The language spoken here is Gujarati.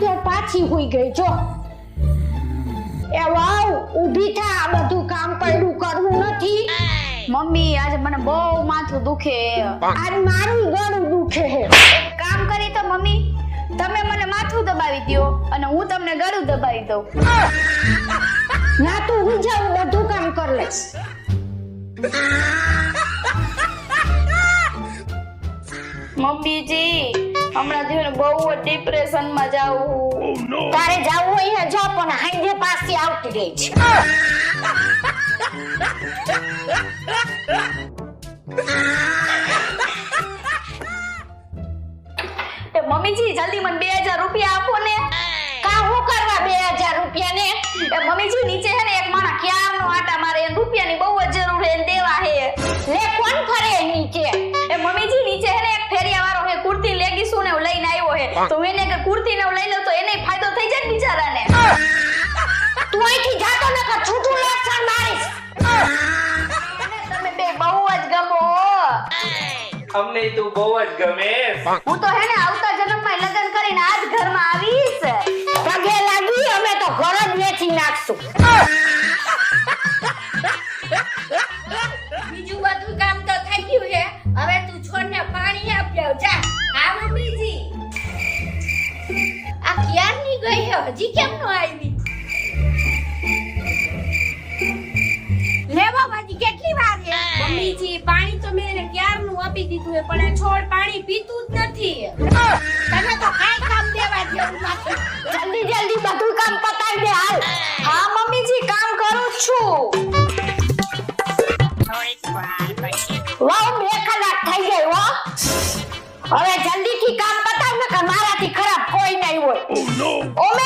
કે પાછી હોઈ ગઈ જો. એ વાવ ઊભી થા આ બધું કામ પડ્યું કરવું નથી. મમ્મી આજે મને બહુ માથું દુખે. આજ મારું ગળું દુખે. એક કામ કરી તો મમ્મી તમે મને માથું દબાવી દ્યો અને હું તમને ગળું દબાવી દઉં. ના તું હું જાઉં બધું કામ કર લઈશ. મમ્મીજી હમણાં જો ને બહુ જ ડિપ્રેશનમાં જાવું તારે જાવું હોય ને જા પણ હાંજે પાછી આવતી રહી છે. મમ્મીજી જલ્દી મને બે હજાર રૂપિયા આપો ને. કા હું કરવા બે હજાર રૂપિયા ને? મમ્મીજી નીચે છે ને એક માણા ક્યારનો આટા મારે રૂપિયાની બહુ તો એને કે કુર્તી નવ લઈ લો તો એને ફાયદો થઈ જાય બિચારાને. તું અહીંથી જાતો ન કર છૂટું લક્ષણ મારીશ. તમે બે બહુ જ ગમો. અમને તું બહુ જ ગમે. હું તો હે ને આવતા જન્મમાં લગ્ન કરીને આજ ઘરમાં આવીશ. પગે લાગી અમે તો ઘર જ વેચી નાખશું. બીજું બધું કામ તો થઈ ગયું છે. હવે તું છોડને પાણી આપ્યો જા ક્યારની હજી કેમ નો આવી લેવા બાજી કેટલી વાર મમ્મીજી પાણી તો મેં ક્યારનું આપી દીધું છે પણ છોડ પાણી પીતું જ નથી તને તો કાઈ કામ દેવા જેવું નથી જલ્દી જલ્દી બધું કામ પતાવી દે હાલ હા મમ્મીજી કામ કરું છું વાવ બે કલાક થઈ ગઈ હો હવે જલ્દી થી કામ પતાવ ને કે મારાથી ખરાબ કોઈ નહીં હોય ઓમે તમારાથી